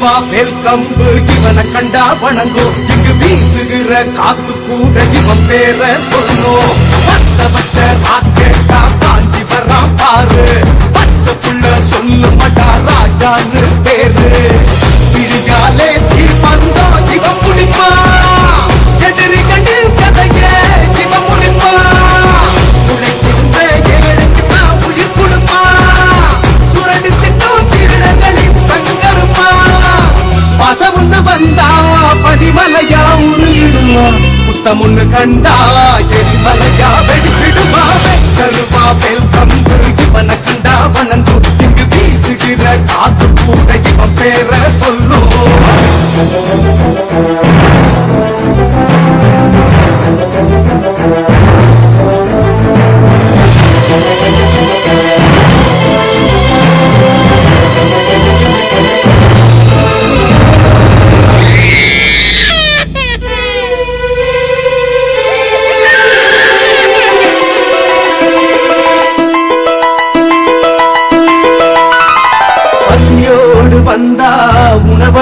வேல் கம்பு இவனை கண்டா வணங்கும் இங்கு வீசுகிற காத்து கூட இவன் பேர சொல்லும் பத்த பச்ச ராக்கெட்டா காஞ்சி வரான் பாரு. பச்சை புள்ள சொல்லு மட்டா ராஜான்னு பேரு. பிடியாலே தீர்ப்பந்தா புத்தமுன்னு கண்டா எரிமலையா வெடிச்சிடுமா வெக்கருவா வெல் கம்பு இவனை கண்டா வனந்து இங்கு வீசுகிற காத்து கூட இவன் பேர சொல்லும்.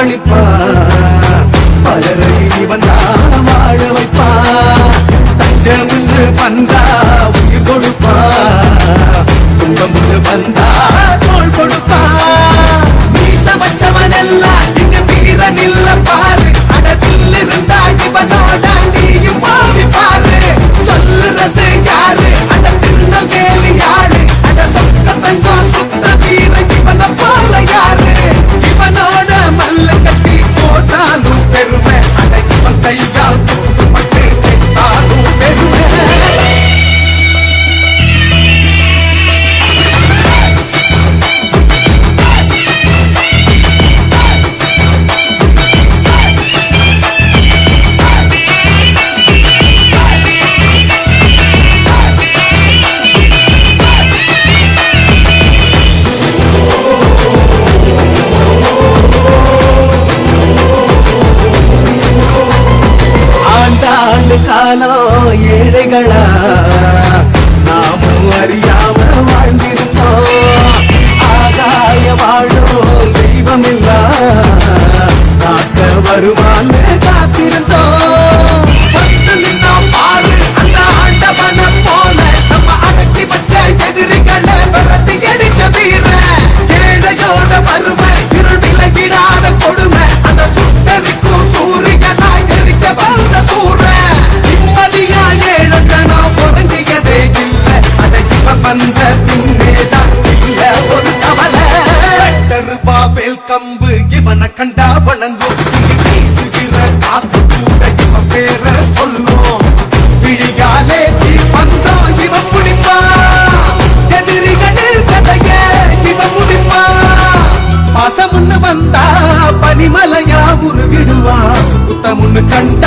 அளிப்பா பலரை வந்தா வாழ வைப்பா. தஞ்சமில் வந்தா உயிர் கொடுப்பா. துன்பம் வந்தா தோல் கொடுப்பா. நீ சமைச்சவன் எல்லாம் எங்க தீரன் இல்ல காக்க வருவான் canta